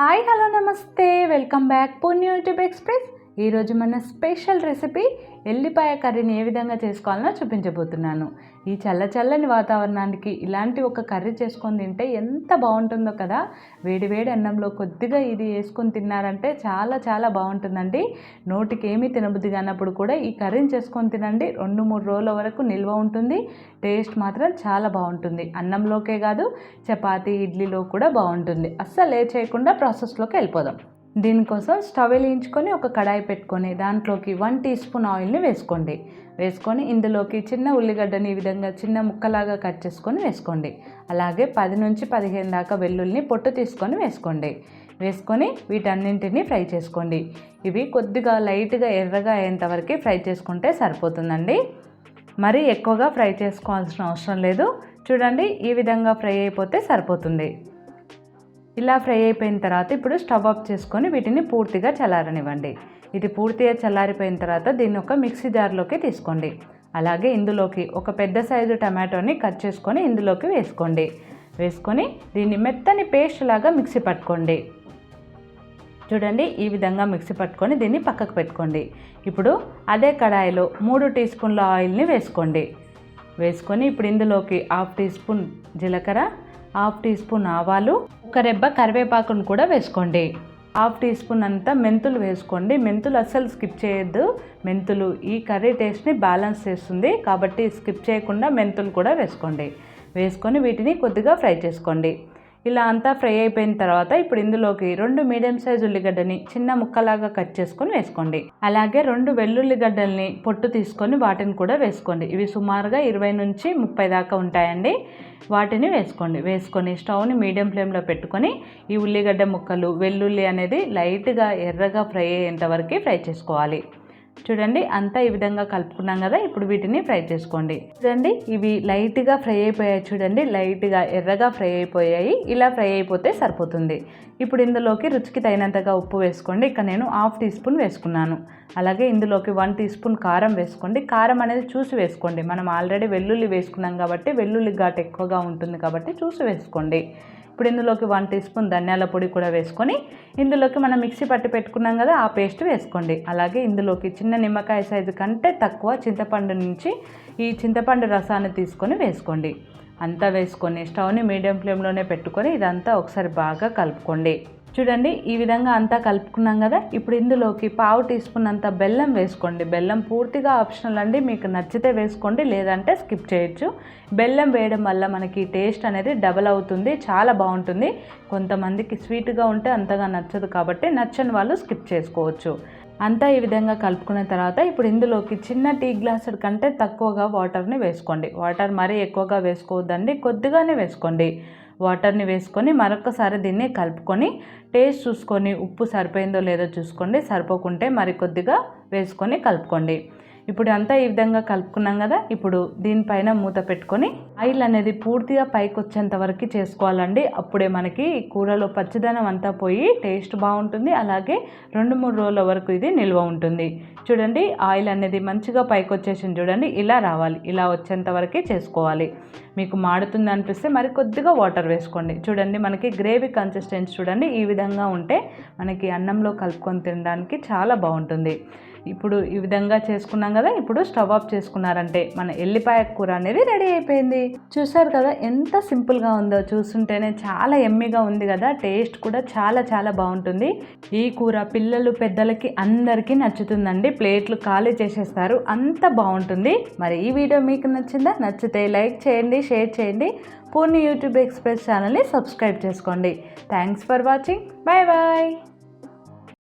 Hi hello నమస్తే. Welcome back Punya YouTube express. ఈరోజు మన స్పెషల్ రెసిపీ ఎల్లిపాయ కర్రీని ఏ విధంగా చేసుకోవాలనో చూపించబోతున్నాను. ఈ చల్ల చల్లని వాతావరణానికి ఇలాంటి ఒక కర్రీ చేసుకొని తింటే ఎంత బాగుంటుందో కదా? వేడి వేడి అన్నంలో కొద్దిగా ఇది వేసుకొని తిన్నారంటే చాలా చాలా బాగుంటుందండి. నోటికి ఏమీ తినబుద్ధి కానప్పుడు కూడా ఈ కర్రీని చేసుకొని తినండి. రెండు మూడు రోజుల వరకు నిల్వ ఉంటుంది. టేస్ట్ మాత్రం చాలా బాగుంటుంది. అన్నంలోకే కాదు చపాతీ ఇడ్లీలో కూడా బాగుంటుంది. అస్సలు ఏ చేయకుండా ప్రాసెస్లోకి వెళ్ళిపోదాం. దీనికోసం స్టవ్ వేయించుకొని ఒక కడాయి పెట్టుకొని దాంట్లోకి వన్ టీ స్పూన్ ఆయిల్ని వేసుకోండి. వేసుకొని ఇందులోకి చిన్న ఉల్లిగడ్డని ఈ విధంగా చిన్న ముక్కలాగా కట్ చేసుకొని వేసుకోండి. అలాగే పది నుంచి పదిహేను దాకా వెల్లుల్ని పొట్టు తీసుకొని వేసుకోండి. వేసుకొని వీటన్నింటినీ ఫ్రై చేసుకోండి. ఇవి కొద్దిగా లైట్గా ఎర్రగా అయ్యేంతవరకు ఫ్రై చేసుకుంటే సరిపోతుందండి. మరీ ఎక్కువగా ఫ్రై చేసుకోవాల్సిన అవసరం లేదు. చూడండి ఈ విధంగా ఫ్రై అయిపోతే సరిపోతుంది. ఇలా ఫ్రై అయిపోయిన తర్వాత ఇప్పుడు స్టవ్ ఆఫ్ చేసుకొని వీటిని పూర్తిగా చల్లారనివ్వండి. ఇది పూర్తిగా చల్లారిపోయిన తర్వాత దీన్ని ఒక మిక్సీ జార్లోకి తీసుకోండి. అలాగే ఇందులోకి ఒక పెద్ద సైజు టమాటోని కట్ చేసుకొని ఇందులోకి వేసుకోండి. వేసుకొని దీన్ని మెత్తని పేస్ట్ లాగా మిక్సీ పట్టుకోండి. చూడండి ఈ విధంగా మిక్సీ పట్టుకొని దీన్ని పక్కకు పెట్టుకోండి. ఇప్పుడు అదే కడాయిలో మూడు టీ స్పూన్ల ఆయిల్ని వేసుకోండి. వేసుకొని ఇప్పుడు ఇందులోకి హాఫ్ టీ స్పూన్ జీలకర్ర హాఫ్ టీ స్పూన్ ఆవాలు ఒక రెబ్బ కరివేపాకును కూడా వేసుకోండి. హాఫ్ టీ స్పూన్ అంతా మెంతులు వేసుకోండి. మెంతులు అస్సలు స్కిప్ చేయొద్దు. మెంతులు ఈ కర్రీ టేస్ట్ని బ్యాలెన్స్ చేస్తుంది. కాబట్టి స్కిప్ చేయకుండా మెంతులు కూడా వేసుకోండి. వేసుకొని వీటిని కొద్దిగా ఫ్రై చేసుకోండి. ఇలా అంతా ఫ్రై అయిపోయిన తర్వాత ఇప్పుడు ఇందులోకి రెండు మీడియం సైజ్ ఉల్లిగడ్డని చిన్న ముక్కలాగా కట్ చేసుకొని వేసుకోండి. అలాగే రెండు వెల్లుల్లిగడ్డల్ని పొట్టు తీసుకొని వాటిని కూడా వేసుకోండి. ఇవి సుమారుగా ఇరవై నుంచి ముప్పై దాకా ఉంటాయండి. వాటిని వేసుకోండి. వేసుకొని స్టవ్ని మీడియం ఫ్లేమ్లో పెట్టుకొని ఈ ఉల్లిగడ్డ ముక్కలు వెల్లుల్లి అనేది లైట్గా ఎర్రగా ఫ్రై అయ్యేంత వరకు ఫ్రై చేసుకోవాలి. చూడండి అంతా ఈ విధంగా కలుపుకున్నాం కదా ఇప్పుడు వీటిని ఫ్రై చేసుకోండి. చూడండి ఇవి లైట్గా ఫ్రై అయిపోయాయి చూడండి లైట్గా ఎర్రగా ఫ్రై అయిపోయాయి. ఇలా ఫ్రై అయిపోతే సరిపోతుంది. ఇప్పుడు ఇందులోకి రుచికి తగినంతగా ఉప్పు వేసుకోండి. ఇక్కడ నేను హాఫ్ టీ స్పూన్ వేసుకున్నాను. అలాగే ఇందులోకి వన్ టీ స్పూన్ కారం వేసుకోండి. కారం అనేది చూసి వేసుకోండి. మనం ఆల్రెడీ వెల్లుల్లి వేసుకున్నాం కాబట్టి వెల్లుల్లి ఘాటు ఎక్కువగా ఉంటుంది కాబట్టి చూసి వేసుకోండి. ఇప్పుడు ఇందులోకి వన్ టీ స్పూన్ ధనియాల పొడి కూడా వేసుకొని ఇందులోకి మనం మిక్సీ పట్టి పెట్టుకున్నాం కదా ఆ పేస్ట్ వేసుకోండి. అలాగే ఇందులోకి చిన్న నిమ్మకాయ సైజు కంటే తక్కువ చింతపండు నుంచి ఈ చింతపండు రసాన్ని తీసుకొని వేసుకోండి. అంతా వేసుకొని స్టవ్ని మీడియం ఫ్లేమ్లోనే పెట్టుకొని ఇదంతా ఒకసారి బాగా కలుపుకోండి. చూడండి ఈ విధంగా అంతా కలుపుకున్నాం కదా. ఇప్పుడు ఇందులోకి పావు టీ స్పూన్ అంత బెల్లం వేసుకోండి. బెల్లం పూర్తిగా ఆప్షనల్ అండి. మీకు నచ్చితే వేసుకోండి లేదంటే స్కిప్ చేయొచ్చు. బెల్లం వేయడం వల్ల మనకి టేస్ట్ అనేది డబల్ అవుతుంది చాలా బాగుంటుంది. కొంతమందికి స్వీట్గా ఉంటే అంతగా నచ్చదు కాబట్టి నచ్చని వాళ్ళు స్కిప్ చేసుకోవచ్చు. అంతా ఈ విధంగా కలుపుకున్న తర్వాత ఇప్పుడు ఇందులోకి చిన్న టీ గ్లాసుల కంటే తక్కువగా వాటర్ని వేసుకోండి. వాటర్ మరీ ఎక్కువగా వేసుకోవద్దండి. కొద్దిగానే వేసుకోండి. వాటర్ని వేసుకొని మరొకసారి దీన్ని కలుపుకొని టేస్ట్ చూసుకొని ఉప్పు సరిపోయిందో లేదో చూసుకోండి. సరిపోకుంటే మరి కొద్దిగా వేసుకొని కలుపుకోండి. ఇప్పుడు అంతా ఈ విధంగా కలుపుకున్నాం కదా ఇప్పుడు దీనిపైన మూత పెట్టుకొని ఆయిల్ అనేది పూర్తిగా పైకి వచ్చేంత వరకు చేసుకోవాలండి. అప్పుడే మనకి కూరలో పచ్చదనం అంతా పోయి టేస్ట్ బాగుంటుంది. అలాగే రెండు మూడు రోజుల వరకు ఇది నిల్వ ఉంటుంది. చూడండి ఆయిల్ అనేది మంచిగా పైకి వచ్చేసింది చూడండి ఇలా రావాలి. ఇలా వచ్చేంత వరకే చేసుకోవాలి. మీకు మాడుతుంది అనిపిస్తే మరి కొద్దిగా వాటర్ వేసుకోండి. చూడండి మనకి గ్రేవీ కన్సిస్టెన్సీ చూడండి ఈ విధంగా ఉంటే మనకి అన్నంలో కలుపుకొని తినడానికి చాలా బాగుంటుంది. ఇప్పుడు ఈ విధంగా చేసుకున్నాం కదా ఇప్పుడు స్టవ్ ఆఫ్ చేసుకున్నారంటే మన ఎల్లిపాయ కూర అనేది రెడీ అయిపోయింది. చూసారు కదా ఎంత సింపుల్గా ఉందో చూస్తుంటేనే చాలా ఎమ్మిగా ఉంది కదా టేస్ట్ కూడా చాలా చాలా బాగుంటుంది. ఈ కూర పిల్లలు పెద్దలకి అందరికీ నచ్చుతుందండి. ప్లేట్లు ఖాళీ చేసేస్తారు అంత బాగుంటుంది. మరి ఈ వీడియో మీకు నచ్చిందా? నచ్చితే లైక్ చేయండి షేర్ చేయండి. పూర్ణి యూట్యూబ్ ఎక్స్ప్రెస్ ఛానల్ని సబ్స్క్రైబ్ చేసుకోండి. Thanks for watching. Bye bye.